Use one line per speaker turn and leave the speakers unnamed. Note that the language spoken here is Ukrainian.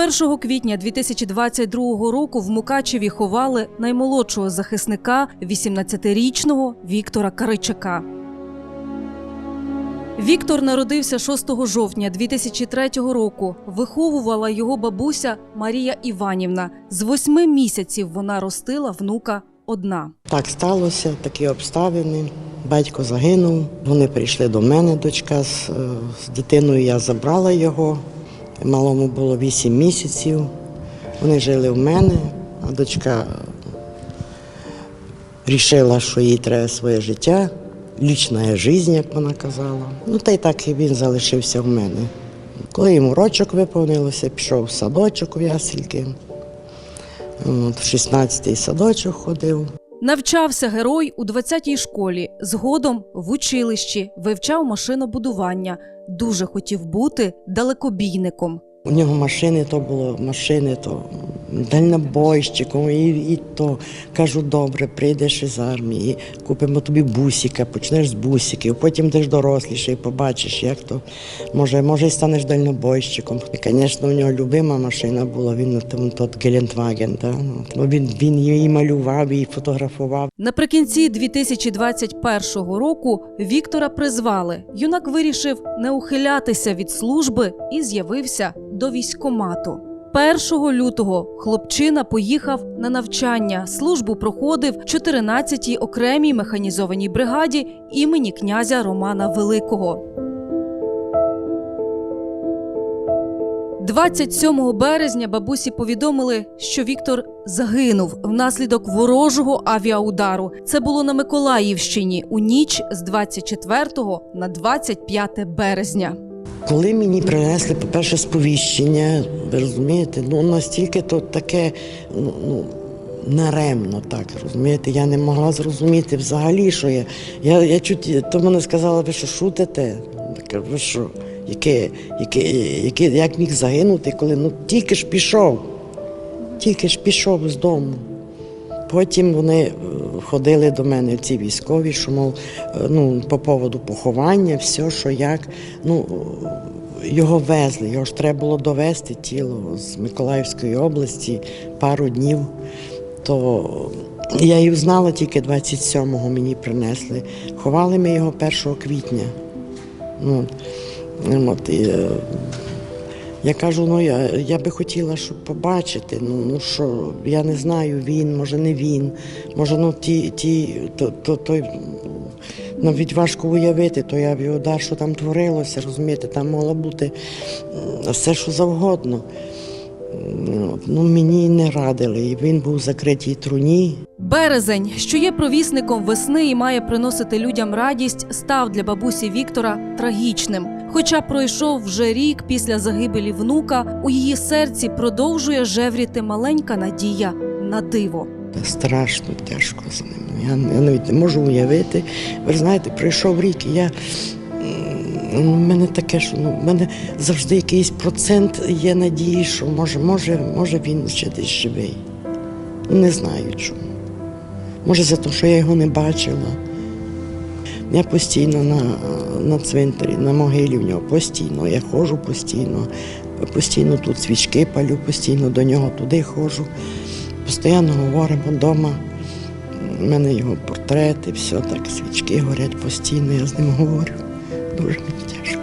1 квітня 2022 року в Мукачеві ховали наймолодшого захисника 18-річного Віктора Каричака. Віктор народився 6 жовтня 2003 року. Виховувала його бабуся Марія Іванівна. З восьми місяців вона ростила внука одна.
Так сталося, такі обставини. Батько загинув. Вони прийшли до мене, дочка з, е, з дитиною. Я забрала його. Малому було 8 місяців. Вони жили в мене, а дочка вирішила, що їй треба своє життя, лічна життя, як вона казала. Ну та й так і він залишився в мене. Коли йому рочок виповнилося, пішов в садочок у Ясельки. От, в 16-й садочок ходив.
Навчався герой у 20-й школі, згодом в училищі, вивчав машинобудування. Дуже хотів бути далекобійником.
У нього машини то було, машини то дальнобойщиком, і, і то кажу, добре, прийдеш із армії, купимо тобі бусика, почнеш з бусиків, потім йдеш доросліший, побачиш, як то може, може, і станеш дальнобойщиком. І, звісно, у нього любима машина була, він там тот Гелендваген, да? ну, він, він її малював і фотографував.
Наприкінці 2021 року Віктора призвали. Юнак вирішив не ухилятися від служби і з'явився до військкомату. 1 лютого хлопчина поїхав на навчання. Службу проходив в 14-й окремій механізованій бригаді імені князя Романа Великого. 27 березня бабусі повідомили, що Віктор загинув внаслідок ворожого авіаудару. Це було на Миколаївщині у ніч з 24 на 25 березня.
Коли мені принесли, по-перше, сповіщення, ви розумієте, ну настільки то таке, ну, ну наремно так, розумієте, я не могла зрозуміти взагалі, що я. Я, я чуть, то мене сказали, ви що шутите? Кажу, ви що, яке, яке, яке, як міг загинути, коли ну тільки ж пішов, тільки ж пішов з дому. Потім вони ходили до мене ці військові, що мов е, ну, по поводу поховання, все, що як. Ну, його везли, його ж треба було довести тіло з Миколаївської області пару днів. То я її знала тільки 27-го мені принесли. Ховали ми його 1 квітня. Ну, от, і, е, я кажу, ну я, я би хотіла, щоб побачити. Ну, ну що, я не знаю, він, може не він, може, ну ті, ті, то, то, той, навіть важко уявити, то я удар, що там творилося, розумієте, там могло бути все, що завгодно. Ну, Ну, мені не радили, і він був закритій труні.
Березень, що є провісником весни і має приносити людям радість, став для бабусі Віктора трагічним. Хоча пройшов вже рік після загибелі внука, у її серці продовжує жевріти маленька надія на диво.
Страшно тяжко за ним. Я, я навіть не можу уявити. Ви знаєте, пройшов рік, і я. У мене таке, що ну, в мене завжди якийсь процент є надії, що може, може, може він ще десь живий. Не знаю чому. Може, за те, що я його не бачила. Я постійно на, на цвинтарі, на могилі в нього постійно. Я ходжу постійно, постійно тут свічки палю, постійно до нього туди ходжу. Постійно говоримо вдома. У мене його портрети, все так, свічки горять постійно, я з ним говорю. Дуже мені тяжко.